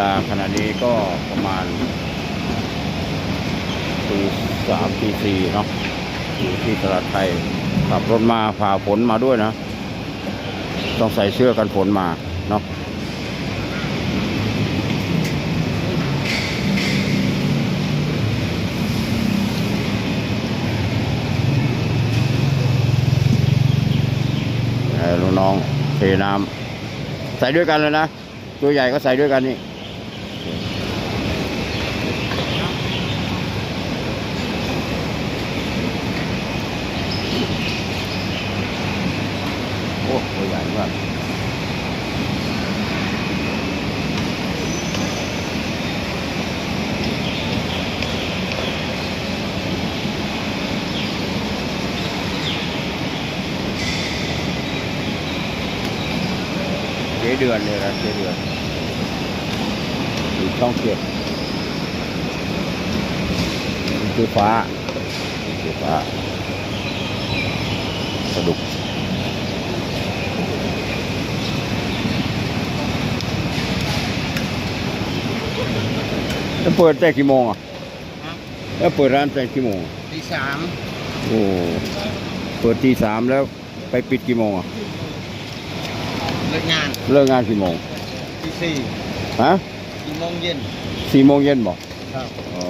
ลาขณะนี้ก็ประมาณตีสามตีสี่เนาะอยู่ที่ตลาดไทยขับรถมาผ่าฝนมาด้วยนะ ต้องใส่เสื้อกันฝนมาเนาะลูกน้องเทน้ำใส่ด้วยกันเลยนะ ตัวใหญ่ก็ใส่ด้วยกันนี่ โอ้ตัวใหญ่มาก เจ๊เดือนเลยนะเจ๊เดือนอยู่ต้องเก็บนี่คือฟ้านี่คือฟ้าสะดุกแล้วเปิดแต่กี่โมงอะแล้วเปิดร้านแต่กี่โมงอะตีสามโอ้เปิดตีสามแล้วไปปิดกี่โมงอะเลิกงานเลิกงานกี่โมงตีสี่ฮะสี่โมงเย็นสี่โมงเย็นบอกครับอ๋อ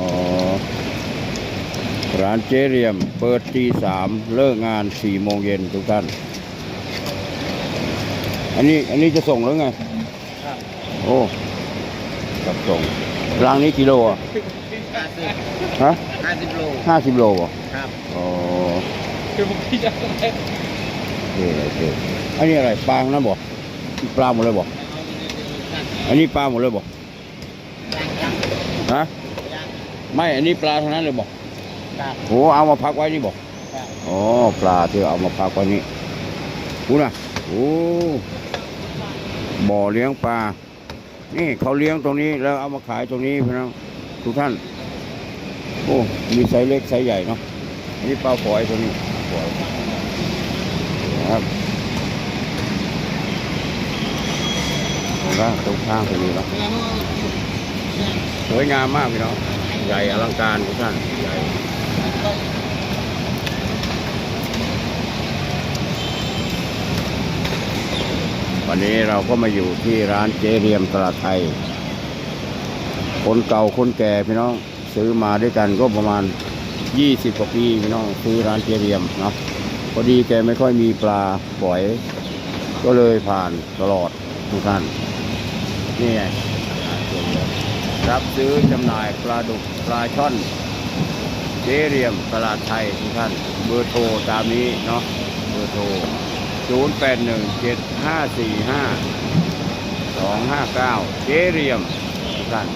ร้านเจเรียม เปิดตีสามเลิกงานสี่โมงเย็นทุกท่าน อันนี้อันนี้จะส่งแล้วไงครับโอ้กับส่งรังนี้กิโลอะห้าสิบฮะห้าสิบโลห้าสิบโลบ่ครับอ๋อคือผมที่จะโอเคโอเคอันนี้อะไรปลาทั้งนั้นบ่ ปลาหมดเลยบ่อันนี้ปลาหมดเลยบ่ยังยังฮะไม่อันนี้ปลาเทั้งนั้นเลยบ่ครับโอ้เอามาพักไว้นี่บ่ครับอ๋อปลาที่เอามาพักไว้นี่กูนะโอ้บ่อเลี้ยงปลา นี่เขาเลี้ยงตรงนี้แล้วเอามาขายตรงนี้พี่น้องทุกท่าน โอ้ มีไซส์เล็กไซส์ใหญ่เนาะนนี้ปลาฝอยตัวนี้ฝอยครับตรงล่างตรงข้างตรงนี้เนาะสวยงามมากพี่น้องใหญ่อลังการทุกท่านใหญ่วันนี้เราก็มาอยู่ที่ร้านเจเรียมตลาดไทย คนเก่าคนแก่พี่น้องซื้อมาด้วยกันก็ประมาณ20กว่าปีพี่น้องซื้อร้านเจเรียมเนาะพอดีแกไม่ค่อยมีปลาปล่อย ก็เลยผ่านตลอดทุกท่าน นี่ไงรับซื้อจำหน่ายปลาดุกปลาช่อนเจเรียมตลาดไทยทุกท่าน เบอร์โทรตามนี้เนาะเบอร์โทร 0 8 1 7 5 4 5 2 5 9 เจเรียมทุกท่าน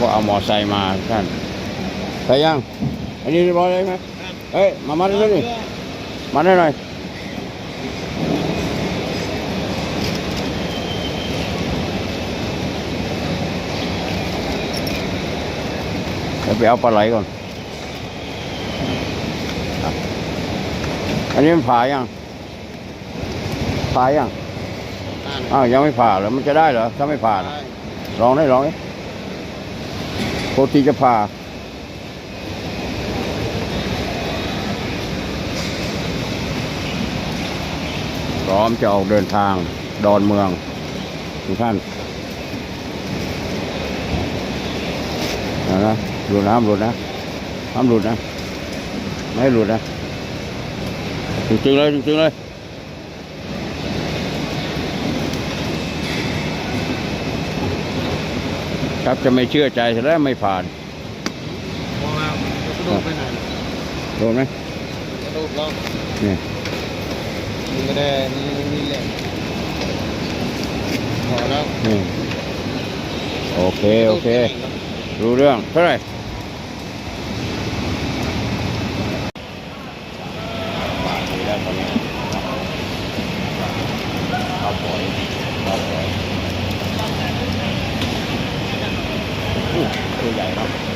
ก็เอามอไซค์มาทุกท่านใส่ยัง อันนี้เรียบร้อยเลยไหมเฮ้ย มามาได้เลยนี่มาได้หน่อยเดี๋ยวไปเอาปลาไหลก่อนอะอันนี้มันผ่ายัง ผ่ายัง อ้าวยังไม่ผ่าเหรอ มันจะได้เหรอ ถ้าไม่ผ่านะลองได้ลองดิ ปกติจะผ่าพร้อมจะออกเดินทางดอนเมือง ทุกท่านนะหลุดน้ำหลุดนะน้ำหลุดนะ ไม่หลุดนะจริงๆเลยจริงๆเลย ครับจะไม่เชื่อใจเสร็จแล้วไม่ผ่านมองเอากระโดดไปไหนโดนไหมกระโดดรอบนี่มันไม่ได้นี่นี่แหละพอแล้วนี่โอเค โอเค รู้เรื่องเท่าไหร่บาทนี้แล้วตอนนี้เอาปล่อยเอาปล่อย ตัวใหญ่ครับ